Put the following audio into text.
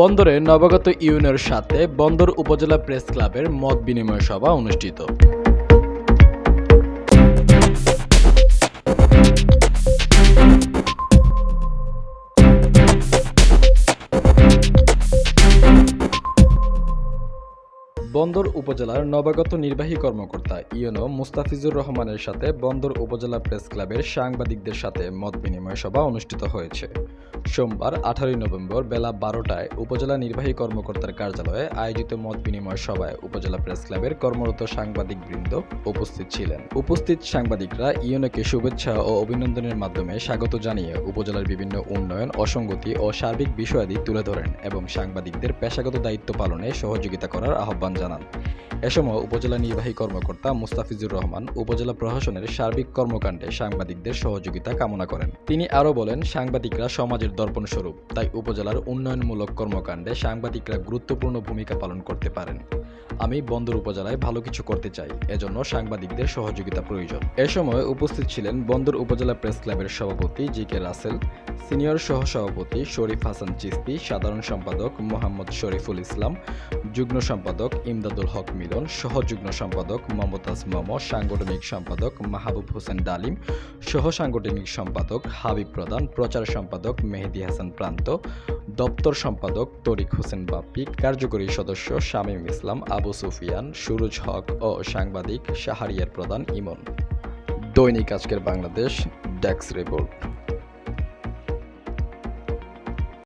বন্দরে নবাগত ইউনিয়নের সাথে বন্দর উপজেলা প্রেস ক্লাবের মত বিনিময় সভা অনুষ্ঠিত। বন্দর উপজেলার নবাগত নির্বাহী কর্মকর্তা ইউনো মুস্তাফিজুর রহমানের সাথে বন্দর উপজেলা প্রেস ক্লাবের সাংবাদিকদের সাথে মত বিনিময় সভা অনুষ্ঠিত হয়েছে। সোমবার, আঠারোই নভেম্বর বেলা বারোটায় উপজেলা নির্বাহী কর্মকর্তার কার্যালয়ে আয়োজিত মত বিনিময় সভায় উপজেলা প্রেস ক্লাবের কর্মরত সাংবাদিকবৃন্দ উপস্থিত ছিলেন। উপস্থিত সাংবাদিকরা ইউনোকে শুভেচ্ছা ও অভিনন্দনের মাধ্যমে স্বাগত জানিয়ে উপজেলার বিভিন্ন উন্নয়ন, অসঙ্গতি ও সার্বিক বিষয়াদি তুলে ধরেন এবং সাংবাদিকদের পেশাগত দায়িত্ব পালনে সহযোগিতা করার আহ্বান জানান। এ সময় উপজেলা নির্বাহী কর্মকর্তা মুস্তাফিজুর রহমান উপজেলা প্রশাসনের সার্বিক কর্মকাণ্ডে সাংবাদিকদের সহযোগিতা কামনা করেন। তিনি আরও বলেন, সাংবাদিকরা সমাজের দর্পণ স্বরূপ তাই উপজেলার উন্নয়নমূলক কর্মকাণ্ডে সাংবাদিকরা গুরুত্বপূর্ণ ভূমিকা পালন করতে পারেন। আমি বন্দর উপজেলায় ভালো কিছু করতে চাই, এজন্য সাংবাদিকদের সহযোগিতা প্রয়োজন। এ সময় উপস্থিত ছিলেন বন্দর উপজেলা প্রেস ক্লাবের সভাপতি জি কে রাসেল, সিনিয়র সহসভাপতি শরীফ হাসান চিস্তি, সাধারণ সম্পাদক মোহাম্মদ শরীফুল ইসলাম, যুগ্ম সম্পাদক ইমদাদুল হক মিলন সহ যুগ্ম সম্পাদক মমতাজ মম, সাংগঠনিক সম্পাদক মাহবুব হোসেন ডালিম সহ সাংগঠনিক সম্পাদক হাবিব প্রধান, প্রচার সম্পাদক মেহেদি হাসান প্রান্ত, দপ্তর সম্পাদক তরিক হোসেন বাপ্পি, কার্যকরী সদস্য শামীম ইসলাম আবু সুফিয়ান সুরজ হক ও সাংবাদিক শাহারিয়ার প্রধান ইমন। দৈনিক আজকের বাংলাদেশ ডেক্স রিপোর্ট।